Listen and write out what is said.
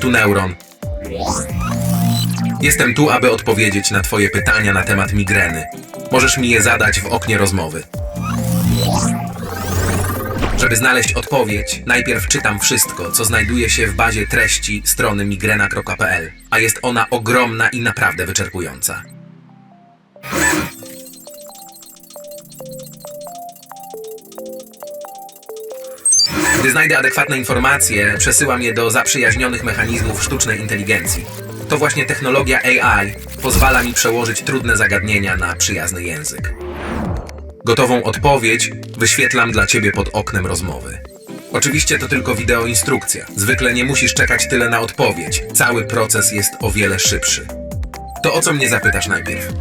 tu Neuron. Jestem tu, aby odpowiedzieć na Twoje pytania na temat migreny. Możesz mi je zadać w oknie rozmowy. Żeby znaleźć odpowiedź, najpierw czytam wszystko, co znajduje się w bazie treści strony migrena.pl, a jest ona ogromna i naprawdę wyczerpująca. Gdy znajdę adekwatne informacje, przesyłam je do zaprzyjaźnionych mechanizmów sztucznej inteligencji. To właśnie technologia AI pozwala mi przełożyć trudne zagadnienia na przyjazny język. Gotową odpowiedź wyświetlam dla Ciebie pod oknem rozmowy. Oczywiście to tylko wideo instrukcja. Zwykle nie musisz czekać tyle na odpowiedź. Cały proces jest o wiele szybszy. To o co mnie zapytasz najpierw?